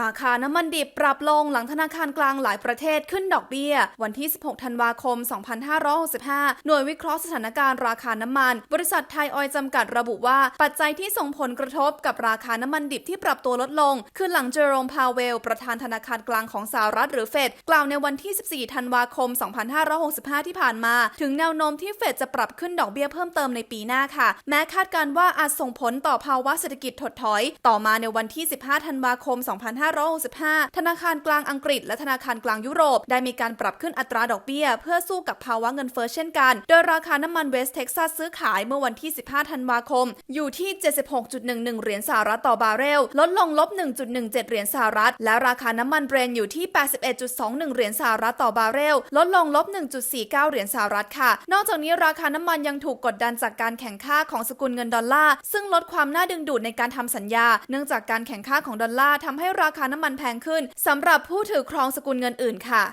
ราคาน้ำมันดิบปรับลงหลังธนาคารกลางหลายประเทศขึ้นดอกเบี้ย วันที่ 16 ธันวาคม 2565 หน่วยวิเคราะห์สถานการณ์ราคาน้ำมัน บริษัทไทยออยจำกัดระบุว่า ปัจจัยที่ส่งผลกระทบกับราคาน้ำมันดิบที่ปรับตัวลดลง คือหลังเจอโรมพาเวล ประธานธนาคารกลางของสหรัฐหรือเฟดกล่าวในวันที่ 14 ธันวาคม 2565 ที่ผ่านมา ถึงแนวโน้มที่เฟดจะปรับขึ้นดอกเบี้ยเพิ่มเติมในปีหน้าค่ะ แม้คาดการณ์ว่าอาจส่งผลต่อภาวะเศรษฐกิจถดถอย ต่อมาในวันที่ 15 ธันวาคม 25 2565 ธนาคารกลางอังกฤษและธนาคารกลางยุโรป ได้มีการปรับขึ้นอัตราดอกเบี้ย เพื่อสู้กับภาวะเงินเฟ้อเช่นกัน โดยราคาน้ำมันเวสเท็กซัสซื้อขายเมื่อวันที่ 15 ธันวาคม อยู่ที่ 76.11 เหรียญสหรัฐต่อบาร์เรล ลดลงลบ 1.17 เหรียญสหรัฐ และราคาน้ำมันเบรนท์อยู่ที่ 81.21 เหรียญสหรัฐต่อบาร์เรล ลดลงลบ 1.49 เหรียญสหรัฐค่ะ นอกจากนี้ราคาน้ำมันยังถูกกดดันจากการแข่งข้าของสกุลเงินดอลลาร์ ซึ่งลดความน่าดึงดูดในการทำสัญญา เนื่องจากการแข่งข้าของดอลลาร์ทำให้ราคราคาน้ำมันแพงขึ้นสำหรับผู้ถือครองสกุลเงินอื่นค่ะ